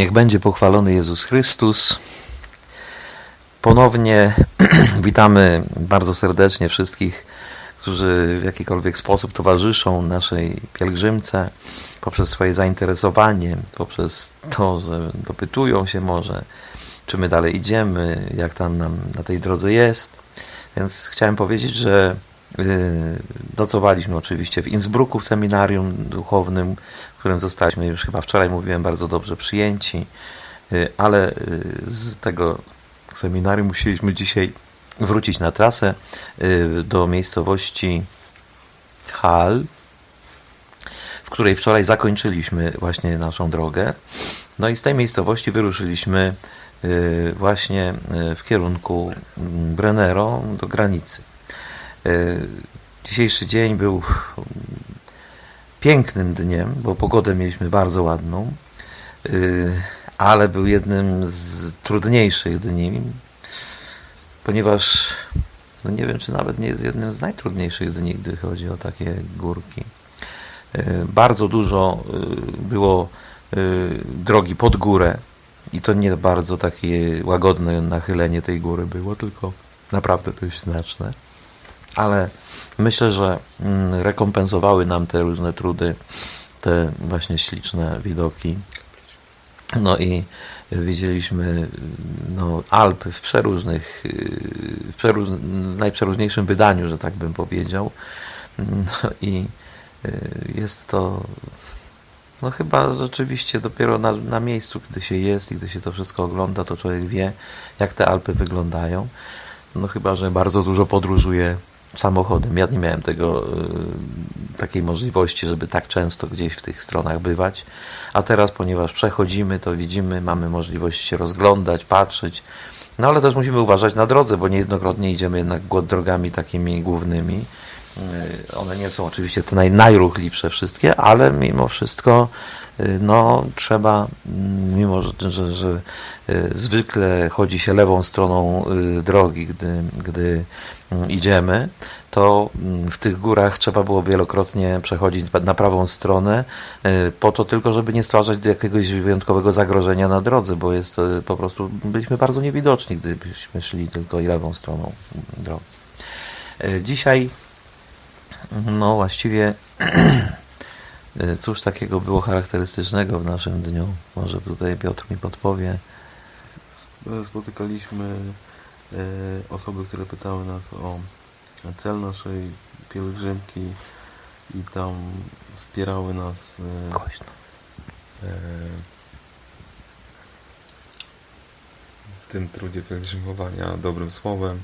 Niech będzie pochwalony Jezus Chrystus. Ponownie witamy bardzo serdecznie wszystkich, którzy w jakikolwiek sposób towarzyszą naszej pielgrzymce poprzez swoje zainteresowanie, poprzez to, że dopytują się może, czy my dalej idziemy, jak tam nam na tej drodze jest. Więc chciałem powiedzieć, że nocowaliśmy oczywiście w Innsbrucku w seminarium duchownym, w którym zostaliśmy już chyba wczoraj mówiłem bardzo dobrze przyjęci, yy, ale yy, z tego seminarium musieliśmy dzisiaj wrócić na trasę do miejscowości Hal, w której wczoraj zakończyliśmy właśnie naszą drogę. No i z tej miejscowości wyruszyliśmy właśnie w kierunku Brennero do granicy. Dzisiejszy dzień był pięknym dniem, bo pogodę mieliśmy bardzo ładną, ale był jednym z trudniejszych dni, ponieważ no nie wiem, czy nawet nie jest jednym z najtrudniejszych dni, gdy chodzi o takie górki. Bardzo dużo było drogi pod górę i to nie bardzo takie łagodne nachylenie tej góry było, tylko naprawdę dość znaczne. Ale myślę, że rekompensowały nam te różne trudy, te właśnie śliczne widoki. No i widzieliśmy no, Alpy w przeróżnych, w, przeróż, najprzeróżniejszym wydaniu, że tak bym powiedział. No i jest to no chyba rzeczywiście dopiero na, na miejscu, gdy się jest i gdy się to wszystko ogląda, to człowiek wie, jak te Alpy wyglądają. No chyba, że bardzo dużo podróżuje samochodem. Ja nie miałem tego, y, takiej możliwości, żeby tak często gdzieś w tych stronach bywać. A teraz, ponieważ przechodzimy, to widzimy, mamy możliwość się rozglądać, patrzeć. No ale też musimy uważać na drodze, bo niejednokrotnie idziemy jednak drogami takimi głównymi. Y, one nie są oczywiście te naj, najruchliwsze wszystkie, ale mimo wszystko no, trzeba, mm, mimo że, że, że zwykle chodzi się lewą stroną drogi, gdy, gdy mm, idziemy, to mm, w tych górach trzeba było wielokrotnie przechodzić na prawą stronę, po to tylko, żeby nie stwarzać jakiegoś wyjątkowego zagrożenia na drodze, bo jest po prostu, byliśmy bardzo niewidoczni, gdybyśmy szli tylko i lewą stroną drogi. Dzisiaj no właściwie cóż takiego było charakterystycznego w naszym dniu? Może tutaj Piotr mi podpowie. Spotykaliśmy osoby, które pytały nas o cel naszej pielgrzymki i tam wspierały nas Głośno. w tym trudzie pielgrzymowania dobrym słowem.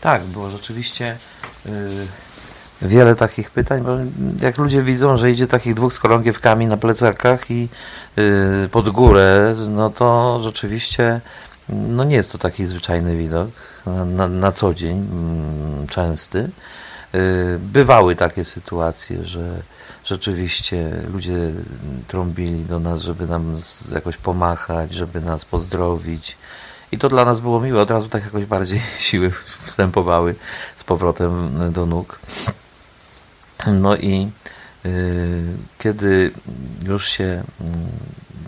Tak, było rzeczywiście yy, wiele takich pytań, bo jak ludzie widzą, że idzie takich dwóch z kolągiewkami na plecakach i yy, pod górę, no to rzeczywiście no nie jest to taki zwyczajny widok na, na, na co dzień, yy, częsty. Bywały takie sytuacje, że rzeczywiście ludzie trąbili do nas, żeby nam jakoś pomachać, żeby nas pozdrowić. I to dla nas było miłe, od razu tak jakoś bardziej siły wstępowały z powrotem do nóg. No i yy, kiedy już się yy,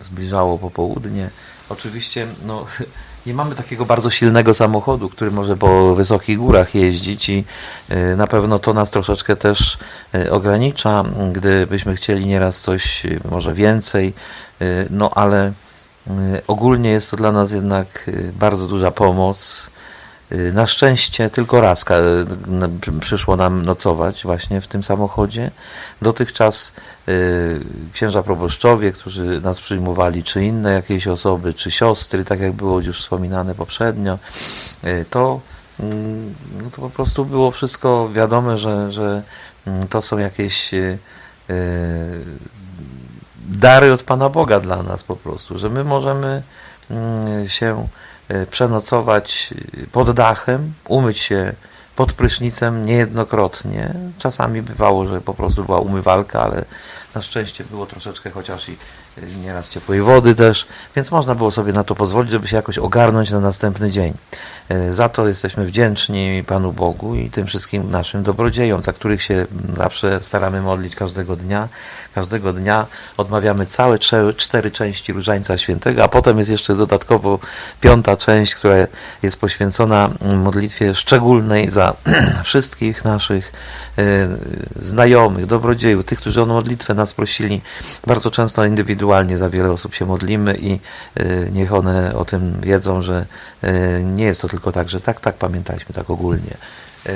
zbliżało popołudnie, oczywiście no, nie mamy takiego bardzo silnego samochodu, który może po wysokich górach jeździć i yy, na pewno to nas troszeczkę też ogranicza, gdybyśmy chcieli nieraz coś, może więcej, no ale Ogólnie jest to dla nas jednak bardzo duża pomoc. Na szczęście tylko raz przyszło nam nocować właśnie w tym samochodzie. Dotychczas księża proboszczowie, którzy nas przyjmowali, czy inne jakieś osoby, czy siostry, tak jak było już wspominane poprzednio, to, no to po prostu było wszystko wiadome, że, że to są jakieś dary od Pana Boga dla nas po prostu, że my możemy mm, się przenocować pod dachem, umyć się pod prysznicem niejednokrotnie. Czasami bywało, że po prostu była umywalka, ale Na szczęście było troszeczkę chociaż i nieraz ciepłej wody też, więc można było sobie na to pozwolić, żeby się jakoś ogarnąć na następny dzień. Y, Za to jesteśmy wdzięczni Panu Bogu i tym wszystkim naszym dobrodziejom, za których się zawsze staramy modlić każdego dnia. Każdego dnia odmawiamy całe cztery części Różańca Świętego, a potem jest jeszcze dodatkowo piąta część, która jest poświęcona modlitwie szczególnej za wszystkich naszych e, znajomych, dobrodziejów, tych, którzy o modlitwę nas prosili. Bardzo często indywidualnie za wiele osób się modlimy i e, niech one o tym wiedzą, że e, nie jest to tylko tak, że tak, tak, pamiętajmy tak ogólnie. E,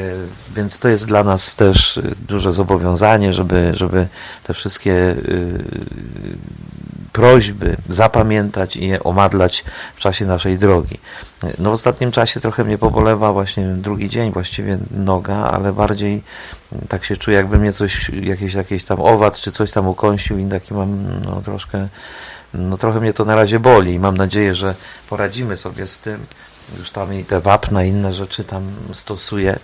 Więc to jest dla nas też e, duże zobowiązanie, żeby, żeby te wszystkie e, prośby zapamiętać i je omadlać w czasie naszej drogi. No w ostatnim czasie trochę mnie pobolewa właśnie drugi dzień właściwie noga, ale bardziej tak się czuję, jakby mnie coś, jakiś, jakiś tam owad czy coś tam ukąsił i taki mam no troszkę, no trochę mnie to na razie boli i mam nadzieję, że poradzimy sobie z tym. Już tam i te wapna inne rzeczy tam stosuję.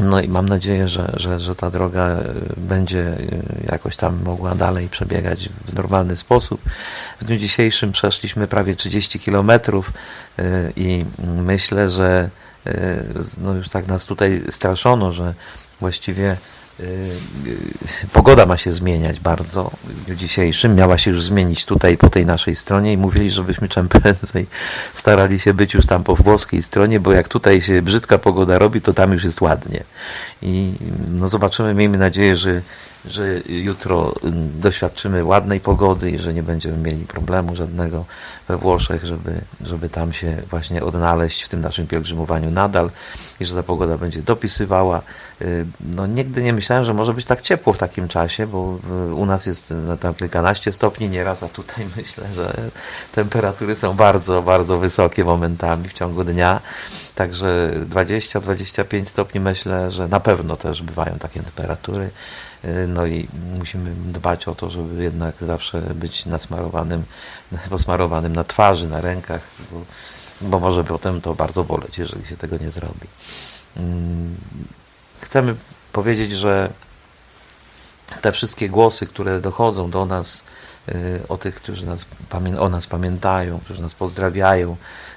No i mam nadzieję, że, że, że ta droga e, będzie e, jakoś tam mogła dalej przebiegać w normalny sposób. W dniu dzisiejszym przeszliśmy prawie 30 kilometrów e, i myślę, że no już tak nas tutaj straszono, że właściwie pogoda ma się zmieniać bardzo w dniu dzisiejszym. Miała się już zmienić tutaj po tej naszej stronie i mówili, żebyśmy czym prędzej starali się być już tam po włoskiej stronie, bo jak tutaj się brzydka pogoda robi, to tam już jest ładnie. I no zobaczymy, miejmy nadzieję, że, że jutro mm, doświadczymy ładnej pogody i że nie będziemy mieli problemu żadnego we Włoszech, żeby, żeby tam się właśnie odnaleźć w tym naszym pielgrzymowaniu nadal i że ta pogoda będzie dopisywała. Y, No nigdy nie myślałem, że może być tak ciepło w takim czasie, bo y, u nas jest no, tam kilkanaście stopni nieraz, a tutaj myślę, że temperatury są bardzo, bardzo wysokie momentami w ciągu dnia. Także 20-25 stopni myślę, że na pewno też bywają takie temperatury. Y, No i musimy dbać o to, żeby jednak zawsze być nasmarowanym, posmarowanym na twarzy, na rękach, bo, bo może potem to bardzo boleć, jeżeli się tego nie zrobi. Mm, Chcemy powiedzieć, że te wszystkie głosy, które dochodzą do nas, o tych, którzy nas, o nas pamiętają, którzy nas pozdrawiają,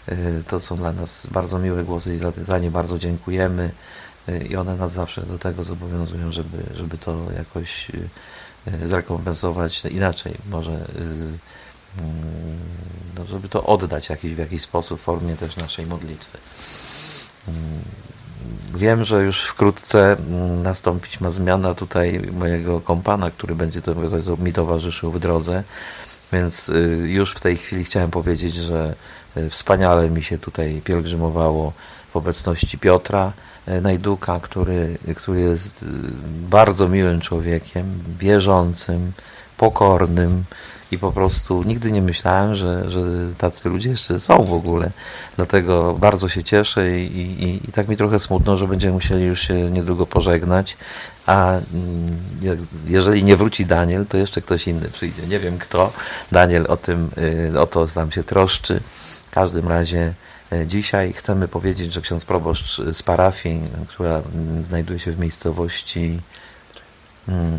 y, to są dla nas bardzo miłe głosy i za, za nie bardzo dziękujemy. Y, I one nas zawsze do tego zobowiązują, żeby, żeby to jakoś y, y, zrekompensować inaczej, może y, y, no, żeby to oddać jakiś, w jakiś sposób w formie też naszej modlitwy. Wiem, że już wkrótce mm, nastąpić ma zmiana tutaj mojego kompana, który będzie to, to mi towarzyszył w drodze, więc y, już w tej chwili chciałem powiedzieć, że y, wspaniale mi się tutaj pielgrzymowało w obecności Piotra y, Najduka, który, który jest bardzo miłym człowiekiem, wierzącym, pokornym i po prostu nigdy nie myślałem, że, że tacy ludzie jeszcze są w ogóle. Dlatego bardzo się cieszę i, i, i tak mi trochę smutno, że będziemy musieli już się niedługo pożegnać. A mm, jeżeli nie wróci Daniel, to jeszcze ktoś inny przyjdzie. Nie wiem kto. Daniel o tym, y, o to tam się troszczy. W każdym razie y, dzisiaj chcemy powiedzieć, że ksiądz proboszcz z parafii, która mm, znajduje się w miejscowości mm,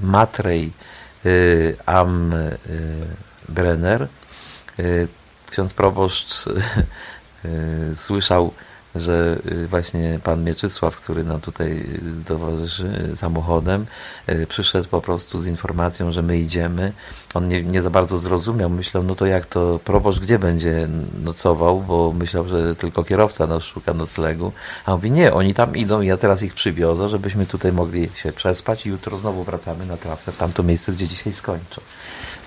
Matrej y, am y, Brenner. Y, Ksiądz proboszcz słyszał, że y, właśnie pan Mieczysław, który nam tutaj y, towarzyszy y, samochodem, przyszedł po prostu z informacją, że my idziemy. On nie, nie za bardzo zrozumiał, myślał, no to jak to proboszcz gdzie będzie nocował, bo myślał, że tylko kierowca nas szuka noclegu. A on mówi, nie, oni tam idą ja teraz ich przywiozę, żebyśmy tutaj mogli się przespać i jutro znowu wracamy na trasę w tamto miejsce, gdzie dzisiaj skończą.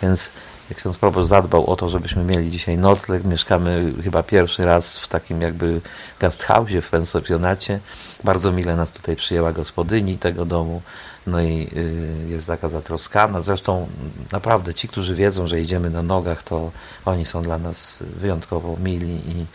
Więc jak ksiądz proboszcz zadbał o to, żebyśmy mieli dzisiaj nocleg, mieszkamy chyba pierwszy raz w takim jakby guesthouse'ie, w pensjonacie. Bardzo mile nas tutaj przyjęła gospodyni tego domu, no i y, jest taka zatroskana. Zresztą naprawdę ci, którzy wiedzą, że idziemy na nogach, to oni są dla nas wyjątkowo mili i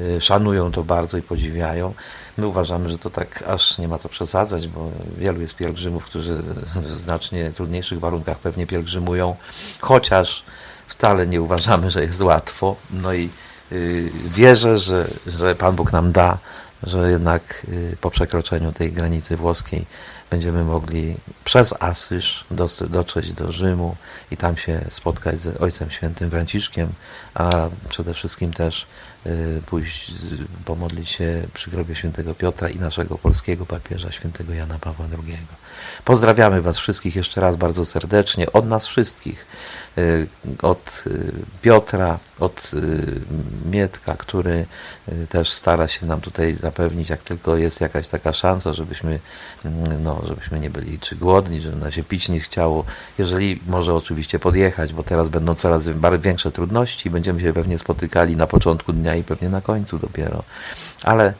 y, szanują to bardzo i podziwiają. My uważamy, że to tak aż nie ma co przesadzać, bo wielu jest pielgrzymów, którzy w znacznie trudniejszych warunkach pewnie pielgrzymują, chociaż wcale nie uważamy, że jest łatwo. No i y, wierzę, że, że Pan Bóg nam da, że jednak y, po przekroczeniu tej granicy włoskiej będziemy mogli przez Asyż dotrzeć do Rzymu i tam się spotkać z Ojcem Świętym Franciszkiem, a przede wszystkim też y, pójść, z- pomodlić się przy grobie świętego Piotra i naszego polskiego papieża świętego Jana Pawła II. Pozdrawiamy Was wszystkich jeszcze raz bardzo serdecznie, od nas wszystkich, y, od y, Piotra, od y, Mietka, który y, też stara się nam tutaj zapewnić, jak tylko jest jakaś taka szansa, żebyśmy, mm, no, żebyśmy nie byli czy głodni, żeby nam się pić nie chciało, jeżeli może oczywiście podjechać, bo teraz będą coraz większe trudności, będziemy się pewnie spotykali na początku dnia i pewnie na końcu dopiero, ale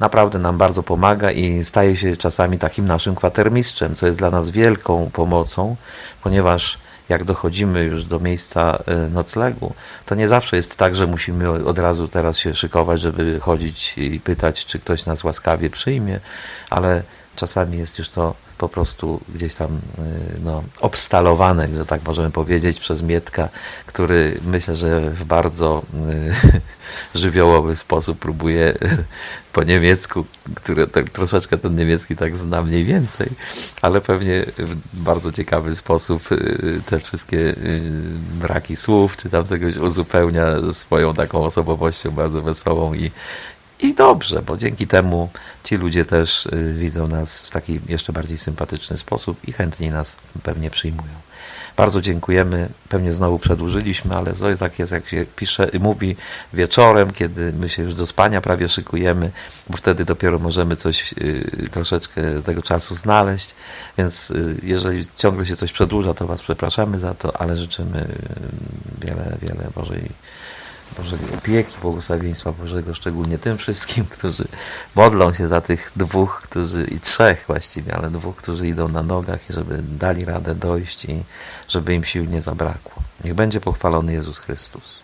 naprawdę nam bardzo pomaga i staje się czasami takim naszym kwatermistrzem, co jest dla nas wielką pomocą, ponieważ jak dochodzimy już do miejsca e, noclegu, to nie zawsze jest tak, że musimy od razu teraz się szykować, żeby chodzić i pytać, czy ktoś nas łaskawie przyjmie, ale czasami jest już to po prostu gdzieś tam y, no, obstalowane, że tak możemy powiedzieć, przez Mietka, który myślę, że w bardzo y, żywiołowy sposób próbuje y, po niemiecku, który tak, troszeczkę ten niemiecki tak zna mniej więcej, ale pewnie w bardzo ciekawy sposób te wszystkie braki słów, czy tam czegoś uzupełnia swoją taką osobowością bardzo wesołą i, i dobrze, bo dzięki temu ci ludzie też y, widzą nas w taki jeszcze bardziej sympatyczny sposób i chętniej nas pewnie przyjmują. Bardzo dziękujemy. Pewnie znowu przedłużyliśmy, ale to jest tak jest, jak się pisze i mówi wieczorem, kiedy my się już do spania prawie szykujemy, bo wtedy dopiero możemy coś y, troszeczkę z tego czasu znaleźć. Więc y, jeżeli ciągle się coś przedłuża, to Was przepraszamy za to, ale życzymy y, wiele, wiele Bożej Bożej opieki, błogosławieństwa Bożego, szczególnie tym wszystkim, którzy modlą się za tych dwóch, którzy i trzech właściwie, ale dwóch, którzy idą na nogach i żeby dali radę dojść i żeby im sił nie zabrakło. Niech będzie pochwalony Jezus Chrystus.